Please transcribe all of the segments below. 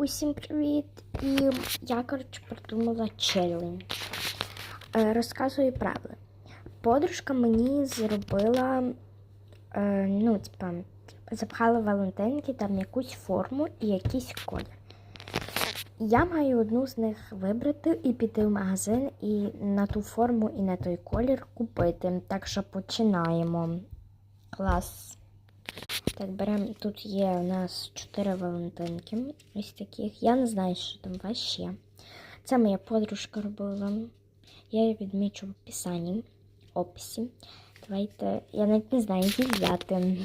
Усім привіт! І я, коротше, придумала челендж. Е, розказую правила. Подружка мені зробила, е, ну, типа, запхала валентинки, там якусь форму і якийсь колір. Я маю одну з них вибрати і піти в магазин і на ту форму і на той колір купити. Так що починаємо. Клас. Так, беремо. Тут є у нас 4 валентинки. Ось таких. Я не знаю, що там ваші. Це моя подружка робила. Я її відмічу в описанні. Описі. Давайте. Я навіть не знаю, які взяти.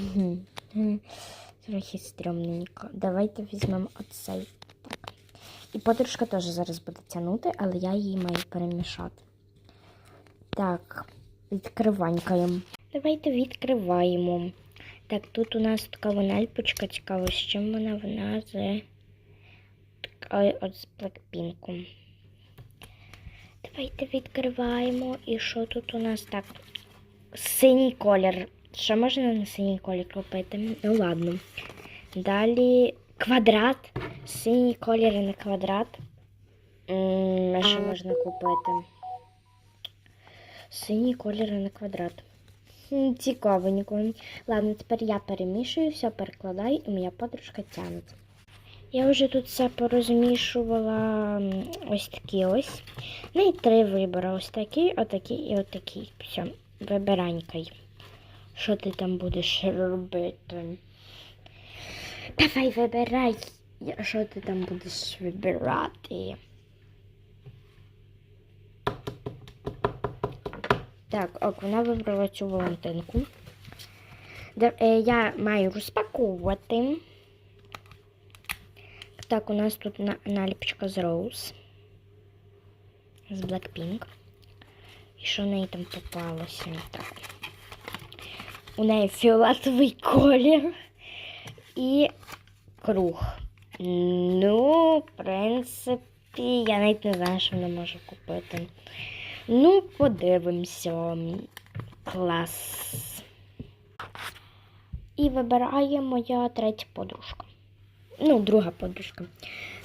Трохи стрьомненько. Давайте візьмемо оцей. Так. І подружка теж зараз буде тягнути, але я її маю перемішати. Так, відкриванькаємо. Давайте відкриваємо. Так, тут у нас така ванельпочка цікава, з чим вона вона з така от з Блекпінку. Давайте відкриваємо. І що тут у нас так? Синій колір. Що можна на синій колір купити? Ну ладно. Далі квадрат. Синій колір на квадрат. М, А що можна купити? Синій колір на квадрат. Цікаво ніколи. Ладно, тепер я перемішую, все перекладаю, і моя подружка тягнеться. Я вже тут все порозмішувала ось такі ось. Ну і три вибори. Ось такий, отакий і отакий. Все, вибиранькай. Що ти там будеш робити? Давай вибирай, що ти там будеш вибирати. Так, ок, вона вибрала цю Валентинку. Е, Я маю розпаковувати. Так, у нас тут на- наліпочка з Rose. З Blackpink. І що в неї там попалося? Так. У неї фіолетовий колір і круг. Ну, в принципі, я навіть не знаю, що вона може купити. Ну, подивимося. Клас. І вибирає моя третя подружка. Ну, друга подружка.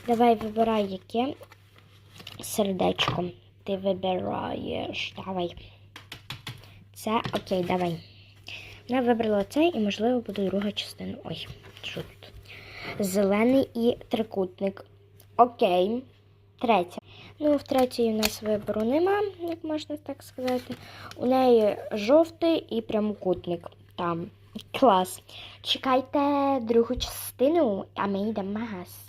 Давай вибирай яке сердечко. Ти вибираєш. Давай. Це окей, давай. Вона вибрала це і, можливо, буде друга частина. Ой, що тут? Зелений і трикутник. Окей. Третя. Ну, в третій у нас вибору нема, як можна так сказати. У неї жовтий і прямокутник. Там. Клас. Чекайте другу частину, а ми йдемо магаз.